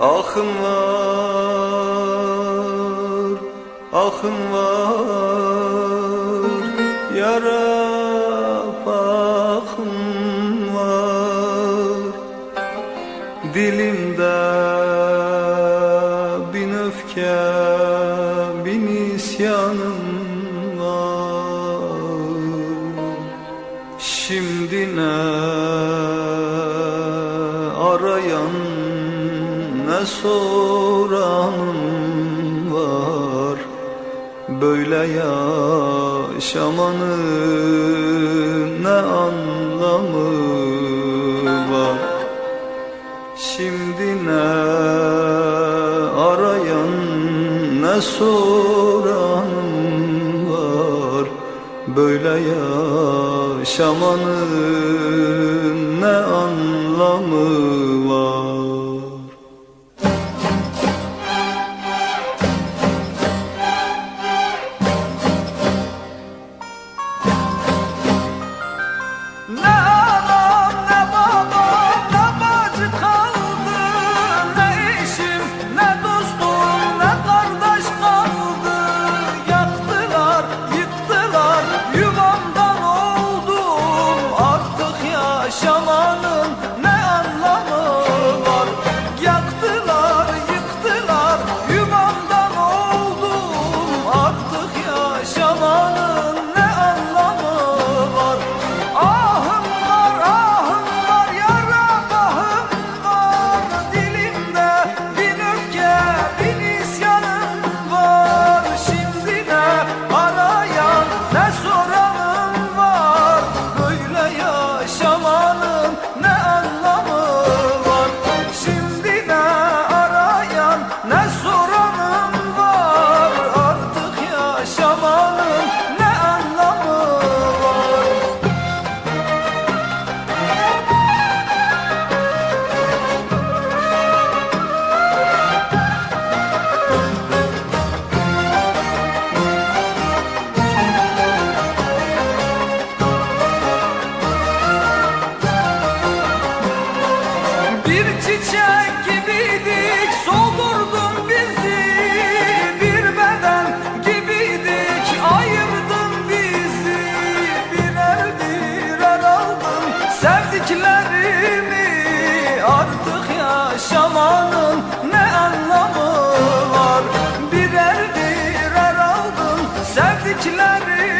Ahımlar, ahımlar Yarab ahımlar Dilimde bin öfke, bin isyanım var. Şimdi ne soranım var. Böyle yaşamanın ne anlamı var? Şimdi ne arayan ne soranım var? Böyle yaşamanın ne anlamı 好笑。içleri